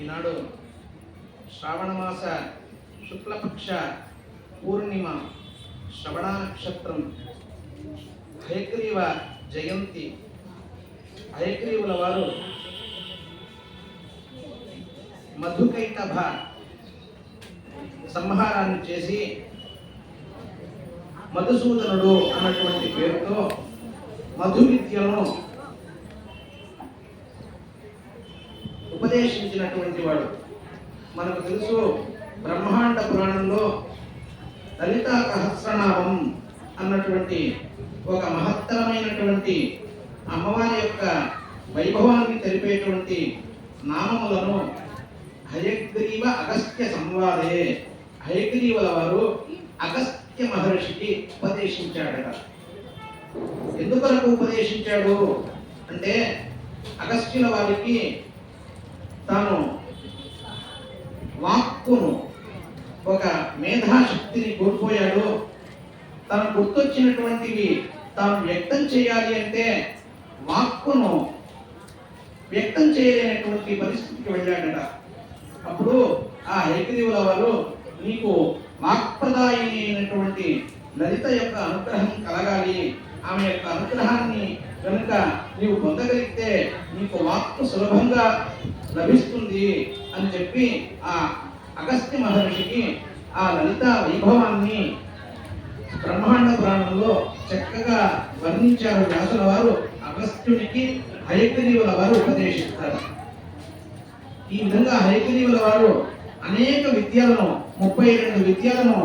ఈనాడు శ్రావణమాస శుక్లపక్ష పూర్ణిమ శ్రవణ నక్షత్రం హయగ్రీవ జయంతి. హయగ్రీవుల వారు మధుకైటభ సంహారాన్ని చేసి మధుసూదనుడు అన్నటువంటి పేరుతో మధు విద్యను ఉపదేశించినటువంటి వాడు. మనకు తెలుసు బ్రహ్మాండ పురాణంలో లలిత సహస్రనామం అన్నటువంటి ఒక మహత్తరమైనటువంటి అమ్మవారి యొక్క వైభవాన్ని తెలిపేటువంటి నామములను హయగ్రీవ అగస్త్య సంవాదే. హయగ్రీవుల వారు అగస్త్య మహర్షికి ఉపదేశించాడట. ఎందుకొరకు ఉపదేశించాడు? అంటే అగస్త్యుల వారికి తాను వాక్కును ఒక మేధాశక్తిని కోల్పోయాడు. తను గుర్తొచ్చినటువంటివి తాను వ్యక్తం చేయాలి అంటే వాక్కును వ్యక్తం చేయలేనటువంటి పరిస్థితికి వెళ్ళాడట. అప్పుడు ఆ హైగ్రీవుల వారు నీకు వాక్ప్రదాయిని అయినటువంటి లలిత యొక్క అనుగ్రహం కలగాలి. ఆమె యొక్క అనుగ్రహాన్ని కనుక నీవు పొందగలిగితే నీకు వాక్కు సులభంగా లభిస్తుంది అని చెప్పి ఆ అగస్త్య మహర్షికి ఆ లలిత వైభవాన్ని బ్రహ్మాండ పురాణంలో చక్కగా వర్ణించారు వ్యాసుల వారు. అగస్త్యునికి హయగ్రీవుల వారు ఉపదేశిస్తారు. ఈ విధంగా హయగ్రీవుల వారు అనేక విద్యలను ముప్పై రెండు విద్యలను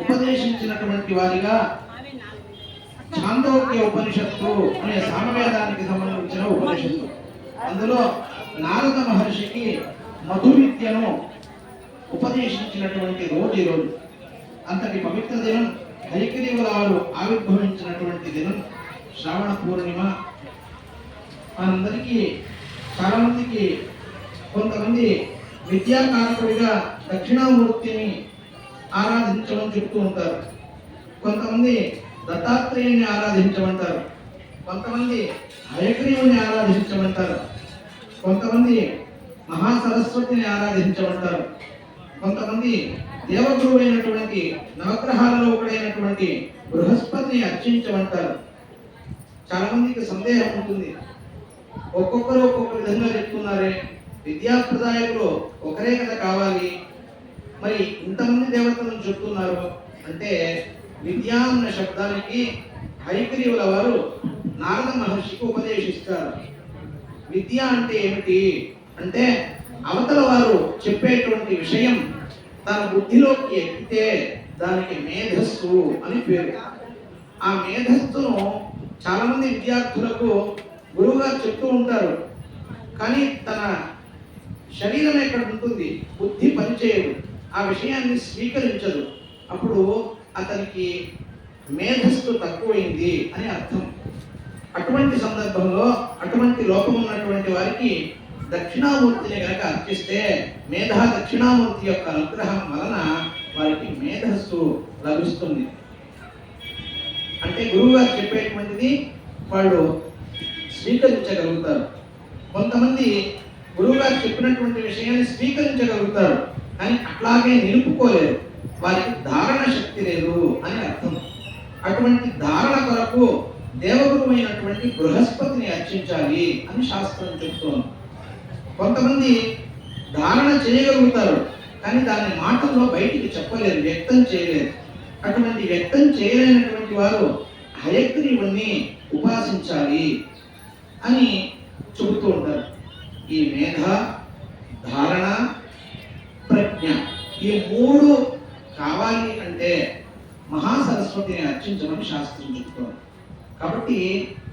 ఉపదేశించినటువంటి వారిగా చాందోక్య ఉపనిషత్తు అనే సామవేదానికి సంబంధించిన ఉపనిషత్తు. అందులో నారద మహర్షికి మధువిద్యను ఉపదేశించినటువంటి రోజు ఈరోజు రోజు. అంతటి పవిత్ర దినం హైగ్రీవుల వారు ఆవిర్భవించినటువంటి దినం శ్రావణ పూర్ణిమ. మనందరికీ చాలా మందికి కొంతమంది విద్యాకారకుడిగా దక్షిణామూర్తిని ఆరాధించమని చెప్తూ ఉంటారు. కొంతమంది దత్తాత్రేయుని ఆరాధించమంటారు. కొంతమంది హయగ్రీవుని ఆరాధించమంటారు. కొంతమంది మహాసరస్వతిని ఆరాధించమంటారు కొంతమంది దేవగురువు అయినటువంటి నవగ్రహాలలో ఒకడైనటువంటి బృహస్పతిని అర్చించమంటారు చాలా మందికి సందేహం ఉంటుంది. ఒక్కొక్కరు ఒక్కొక్క విధంగా చెప్తున్నారే. విద్యాప్రదాయకులు ఒకరే కదా కావాలి. మరి ఇంతమంది దేవతలను చెప్తున్నారు అంటే విద్యా అన్న శబ్దానికి హైగ్రీవుల వారు నారద మహర్షికి ఉపదేశిస్తారు. విద్య అంటే ఏమిటి? అంటే అవతల వారు చెప్పేటువంటి విషయం తన బుద్ధిలోకి ఎక్కితే దానికి మేధస్సు అని పేరు. ఆ మేధస్సును చాలామంది విద్యార్థులకు గురువుగారు చెప్తూ ఉంటారు. కానీ తన శరీరం ఎక్కడ ఉంటుంది? బుద్ధి పనిచేయదు. ఆ విషయాన్ని స్వీకరించదు. అప్పుడు అతనికి మేధస్సు తక్కువైంది అని అర్థం. అటువంటి సందర్భంలో అటువంటి లోపం ఉన్నటువంటి వారికి దక్షిణామూర్తిని కనుక అర్చిస్తే మేధ దక్షిణామూర్తి యొక్క అనుగ్రహం వలన వారికి మేధస్సు లభిస్తుంది. అంటే గురువు గారు చెప్పేటువంటిది వాళ్ళు స్వీకరించగలుగుతారు. కొంతమంది గురువు గారు చెప్పినటువంటి విషయాన్ని స్వీకరించగలుగుతారు కానీ అట్లాగే నిలుపుకోలేరు. వారికి ధారణ శక్తి లేదు అని అర్థం. అటువంటి ధారణ కొరకు దేవగురువైనటువంటి బృహస్పతిని అర్చించాలి అని శాస్త్రం చెప్తోంది. కొంతమంది ధారణ చేయగలుగుతారు కానీ దాని మాటల్లో బయటికి చెప్పలేరు వ్యక్తం చేయలేరు అటువంటి వ్యక్తం చేయలేనటువంటి వారు హయగ్రీవుణ్ణి ఉపాసించాలి అని చెబుతూ ఉంటారు. ఈ మేధ ధారణ ప్రజ్ఞ ఈ మూడు కావాలి అంటే మహాసరస్వతిని అర్చించమని శాస్త్రం చెప్తోంది కాబట్టి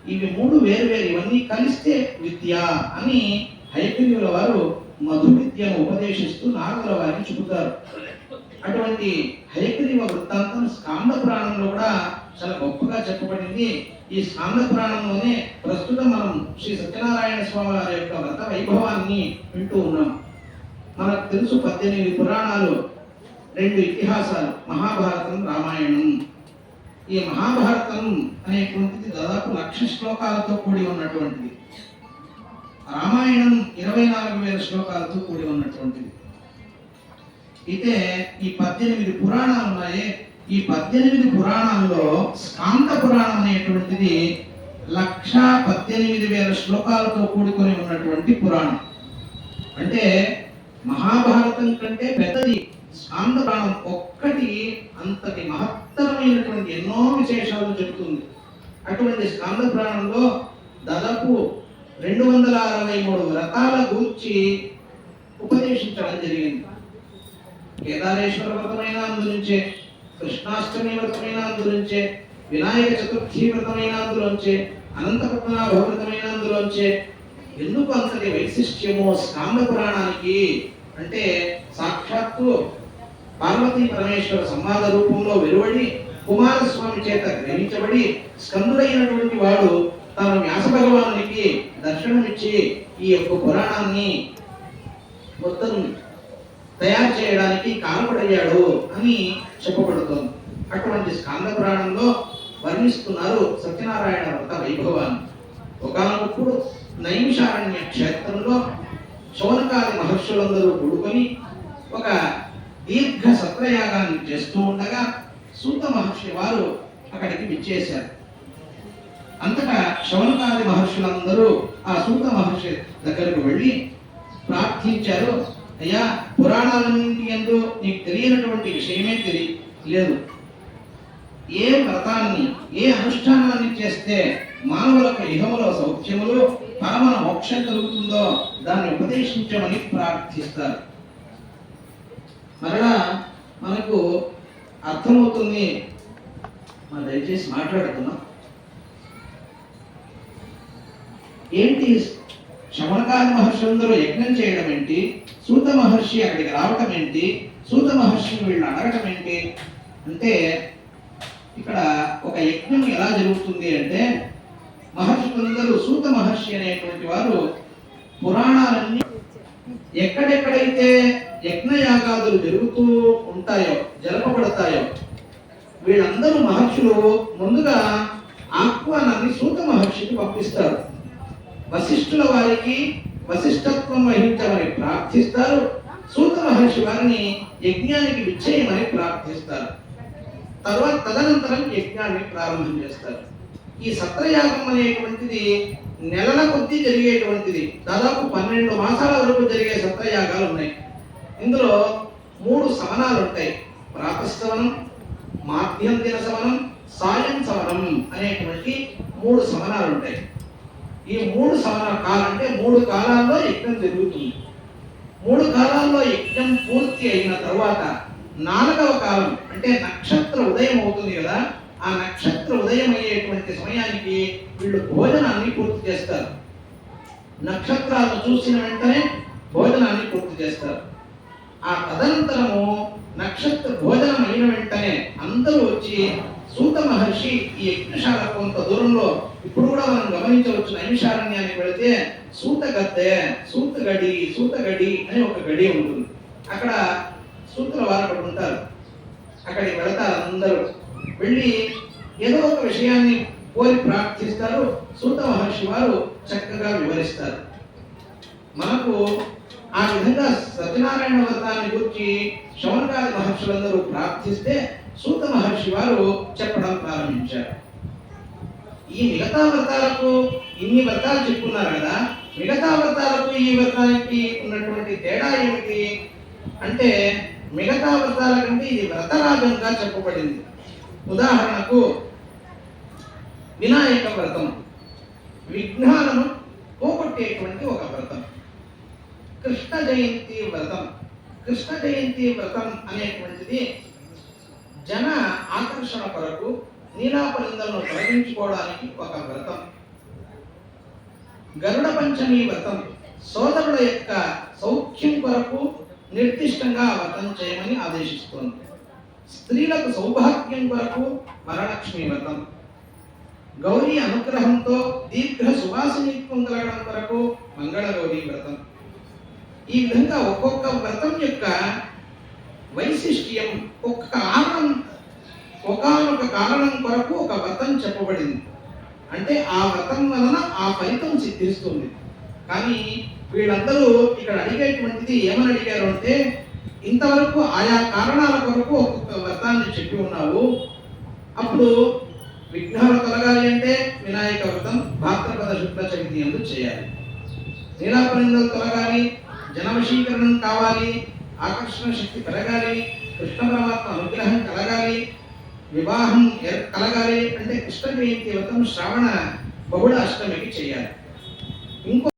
ఇవి మూడు వేరు వేరు ఇవన్నీ కలిస్తే విద్య అని హైగ్రీవుల వారు మధు విద్యను ఉపదేశిస్తూ నారదుల వారిని చెబుతారు. అటువంటి హైగ్రీవ వృత్తాంతం స్కాంద పురాణంలో కూడా చాలా గొప్పగా చెప్పబడింది. ఈ స్కాంద పురాణంలోనే ప్రస్తుతం మనం శ్రీ సత్యనారాయణ స్వామి వారి యొక్క వ్రత వైభవాన్ని వింటూ ఉన్నాం. మనకు తెలుసు పద్దెనిమిది పురాణాలు రెండు ఇతిహాసాలు మహాభారతం రామాయణం. ఈ మహాభారతం అనేటువంటిది దాదాపు లక్ష శ్లోకాలతో కూడి ఉన్నటువంటిది. రామాయణం ఇరవై నాలుగు వేల శ్లోకాలతో కూడి ఉన్నటువంటిది. అయితే ఈ పద్దెనిమిది పురాణాలు ఉన్నాయి ఈ పద్దెనిమిది పురాణాల్లో స్కాంత పురాణం అనేటువంటిది లక్ష పద్దెనిమిది వేల శ్లోకాలతో కూడుకొని ఉన్నటువంటి పురాణం. అంటే మహాభారతం కంటే పెద్దది స్కాంద పురాణం ఒక్కటి అంతటి మహత్తరమైనటువంటి ఎన్నో విశేషాలు చెబుతుంది. అటువంటి స్కాంద పురాణంలో దాదాపు రెండు వందల అరవై మూడు వ్రతాల గూర్చి ఉపదేశించడం జరిగింది. కేదారేశ్వర వ్రతమైన అందులోంచే కృష్ణాష్టమి వ్రతమైన అందులోంచే వినాయక చతుర్థి వ్రతమైన అందులోంచే అనంత పద్మనాభ వ్రతమైన అందులోంచే ఎందుకు అంతటి వైశిష్ట్యము స్కాంద పురాణానికి? అంటే సాక్షాత్తు పార్వతీ పరమేశ్వర సంవాద రూపంలో వెలువడి కుమారస్వామి చేత గ్రహించబడి స్కందుడైనటువంటి వాడు తాను వ్యాస భగవానునికి దర్శనమిచ్చి ఈ యొక్క పురాణాన్ని మొత్తం తయారు చేయడానికి కారపడయ్యాడు అని చెప్పబడుతోంది. అటువంటి స్కంద పురాణంలో వర్ణిస్తున్నారు సత్యనారాయణ వ్రత వైభవాన్ని. ఒకనొకప్పుడు నైమిషారణ్య క్షేత్రంలో శౌనకాది మహర్షులందరూ కూడుకొని ఒక దీర్ఘ సత్రయాగాన్ని చేస్తూ ఉండగా సూత మహర్షి వారు అక్కడికి విచ్చేశారు. అంతటా శౌనకాది మహర్షులందరూ ఆ సూత మహర్షి దగ్గరకు వెళ్ళి ప్రార్థించారు. అయ్యా పురాణాలన్నింటి ఎందు నీకు తెలియనటువంటి విషయమే తెలియలేదు ఏ వ్రతాన్ని ఏ అనుష్ఠానాన్ని చేస్తే మానవులకు ఇహములో సౌఖ్యములు పరమన మోక్షం కలుగుతుందో దాన్ని ఉపదేశించమని ప్రార్థిస్తారు. మరలా మనకు అర్థమవుతుంది. మనం దయచేసి మాట్లాడుతున్నాం ఏంటి? శమనకాది మహర్షులందరూ యజ్ఞం చేయడం ఏంటి? సూత మహర్షి అక్కడికి రావటం ఏంటి? సూత మహర్షిని వీళ్ళు అడగటం ఏంటి? అంటే ఇక్కడ ఒక యజ్ఞం ఎలా జరుగుతుంది అంటే మహర్షులందరూ సూత మహర్షి అనేటువంటి వారు పురాణాలన్నీ ఎక్కడెక్కడైతే యజ్ఞయాగాదులు జరుగుతూ ఉంటాయో జరపబడతాయో వీళ్ళందరూ మహర్షులు ముందుగా ఆహ్వానాన్ని సూత మహర్షికి పంపిస్తారు. వశిష్ఠుల వారికి వశిష్ఠత్వం వహించమని ప్రార్థిస్తారు. సూత మహర్షి వారిని యజ్ఞానికి విచ్చేయమని ప్రార్థిస్తారు. తర్వాత తదనంతరం యజ్ఞాన్ని ప్రారంభం చేస్తారు. ఈ సత్రయాగం అనేటువంటిది నెలల కొద్దీ జరిగేటువంటిది. దాదాపు పన్నెండు మాసాల వరకు జరిగే సత్రయాగాలు ఉన్నాయి. ఇందులో మూడు సవనాలు ఉంటాయి. ప్రాతస్తవనం మాధ్యం దిన సవనం సాయం సవనం అనేటువంటి మూడు సవనాలు ఉంటాయి. ఈ మూడు సవన కాలం అంటే మూడు కాలాల్లో యజ్ఞం జరుగుతుంది. మూడు కాలాల్లో యజ్ఞం పూర్తి అయిన తర్వాత నాలుగవ కాలం అంటే నక్షత్ర ఉదయం అవుతుంది కదా ఆ నక్షత్ర ఉదయం అయ్యేటువంటి సమయానికి వీళ్ళు భోజనాన్ని పూర్తి చేస్తారు. నక్షత్రాలు చూసిన వెంటనే భోజనాన్ని పూర్తి చేస్తారు. ఆ తదనంతరము నక్షత్ర భోజనం అయిన వెంటనే అందరూ వచ్చి సూత మహర్షి ఈ యజ్ఞశాల కొంత దూరంలో ఇప్పుడు కూడా మనం గమనించవచ్చు నైమిషారణ్యానికి వెళితే సూత గద్దె సూత గడి సూత గడి అని ఒక గడి ఉంటుంది. అక్కడ సూతుల వారు అక్కడ ఉంటారు. అక్కడికి వెళతారు అందరూ. వెళ్ళి ఏదో ఒక విషయాన్ని కోరి ప్రార్థిస్తారు. సూత మహర్షి వారు చక్కగా వివరిస్తారు. మనకు ఆ విధంగా సత్యనారాయణ వ్రతాన్ని గురించి శౌనకాది మహర్షులందరూ ప్రార్థిస్తే సూత మహర్షి వారు చెప్పడం ప్రారంభించారు. ఈ మిగతా వ్రతాలకు ఇన్ని వ్రతాలు చెప్పుకున్నారు కదా మిగతా వ్రతాలకు ఈ వ్రతానికి ఉన్నటువంటి తేడా ఏమిటి? అంటే మిగతా వ్రతాల కంటే ఇది వ్రతరాజంగా చెప్పబడింది. ఉదాహరణకు వినాయక వ్రతం విఘ్నాలను పోగొట్టేటువంటి ఒక వ్రతం. కృష్ణ జయంతి వ్రతం. కృష్ణ జయంతి వ్రతం అనేటువంటిది జన ఆకర్షణ కొరకు నీలాపరిందలను తొలగించుకోవడానికి ఒక వ్రతం. గరుడ పంచమి వ్రతం సోదరుల యొక్క సౌఖ్యం కొరకు నిర్దిష్టంగా వ్రతం చేయమని ఆదేశిస్తోంది. స్త్రీలకు సౌభాగ్యం కొరకు వరలక్ష్మి వ్రతం. గౌరీ అనుగ్రహంతో దీర్ఘ సువాసనిత్వం కలగడం కొరకు మంగళగౌరీ వ్రతం. ఈ విధంగా ఒక్కొక్క వ్రతం యొక్క వైశిష్ట్యం ఒక్క కారణం ఒకనొక కారణం కొరకు ఒక వ్రతం చెప్పబడింది. అంటే ఆ వ్రతం వలన ఆ ఫలితం సిద్ధిస్తుంది. కానీ వీళ్ళందరూ ఇక్కడ అడిగేటువంటిది ఏమని అడిగారు అంటే ఇంతవరకు ఆయా కారణాల కొరకు ఒక్కొక్క వ్రతాన్ని చెప్పి ఉన్నావు. అప్పుడు విఘ్నాలు తొలగాలి అంటే వినాయక వ్రతం భాద్రపద శుద్ధ చవితి ఎందుకు చేయాలి. నీలాపరిందలు తొలగాలి జనవశీకరణం కావాలి ఆకర్షణ శక్తి పెరగాలి కృష్ణ పరమాత్మ అనుగ్రహం కలగాలి వివాహం కలగాలి అంటే కృష్ణ జయంతి వ్రతం శ్రావణ బహుళ అష్టమికి చేయాలి. ఇంకో